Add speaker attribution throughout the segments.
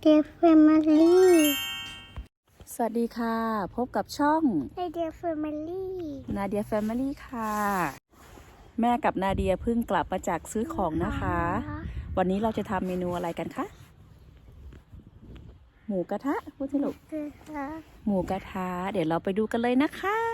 Speaker 1: เดียแฟมิลี่
Speaker 2: สวัสดีค่ะ พบกับช่อง
Speaker 1: ไอเดียแฟมิลี่
Speaker 2: นาเดียแฟมิลี่ค่ะ แม่กับนาเดียเพิ่งกลับมาจากซื้อของนะคะ วันนี้เราจะทำเมนูอะไรกันคะ หมูกระทะพูดสิลูก
Speaker 1: คือค่ะ
Speaker 2: หมูกระทะ เดี๋ยวเราไปดูกันเลยนะคะ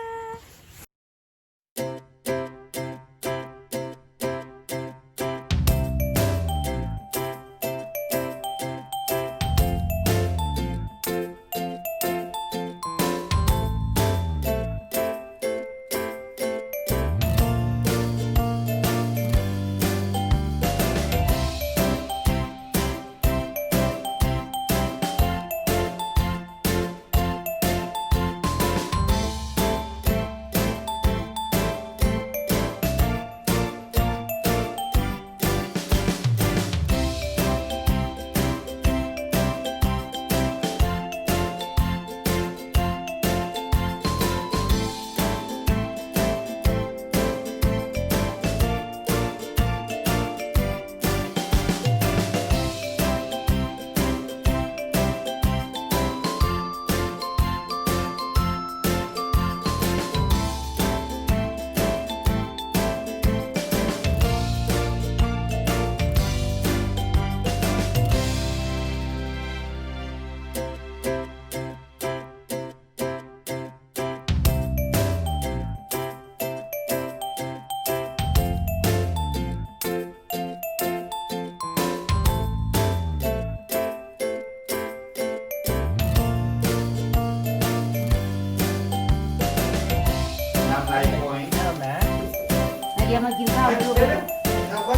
Speaker 2: มากินข้าวลูก
Speaker 3: ทำว่า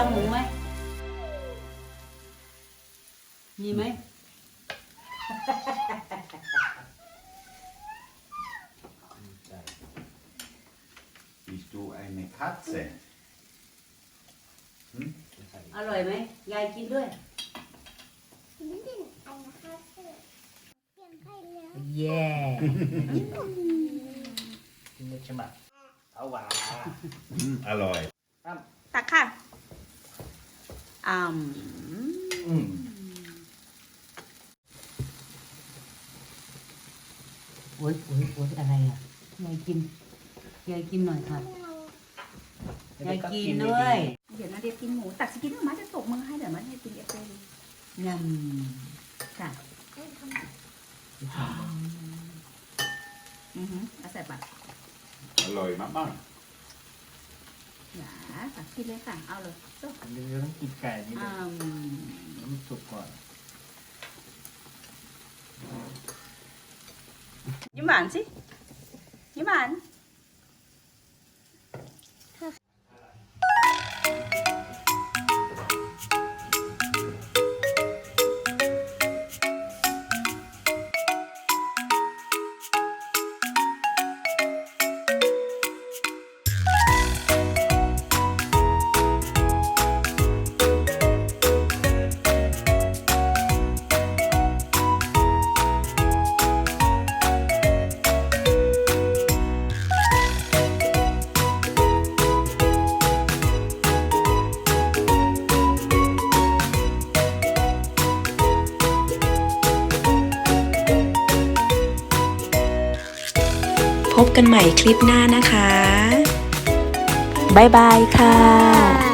Speaker 2: เดียเอาหมูไหมมีไหม
Speaker 3: Bist du eine Katze?
Speaker 2: อร่อยไหมยายกินด้วย
Speaker 1: นี่เป็นอันนะคะเปลี่ยนไปแล้ว
Speaker 4: เย่กินเลยใช่ไหมเอาหวาน
Speaker 3: Mm, alloy.
Speaker 2: ตักค่ะ อืม
Speaker 3: Mm.
Speaker 2: โอ้ยโอ้ยโอ้ยอะไรอะยายกินยายกินหน่อยค่ะยายกินด้วยเดี๋ยวนาเดียกินหมูตักสกินมาจะตกมือให้เดี๋ยวมันให้กินเอฟเฟลยำค่ะอือหือเอาใส่ปาก
Speaker 3: Alloy, mamma.
Speaker 2: อย่า ตักกินเลยค่ะ เอาเลยจบ
Speaker 4: เดี๋ยวต้องกินไก่นี่
Speaker 2: อื
Speaker 4: เลย
Speaker 2: ม
Speaker 4: น้ำสุกก่อน
Speaker 2: ยิ้มหวานสิยิ้มหวาน
Speaker 5: พบกันใหม่คลิปหน้านะคะ บ๊ายบายค่ะ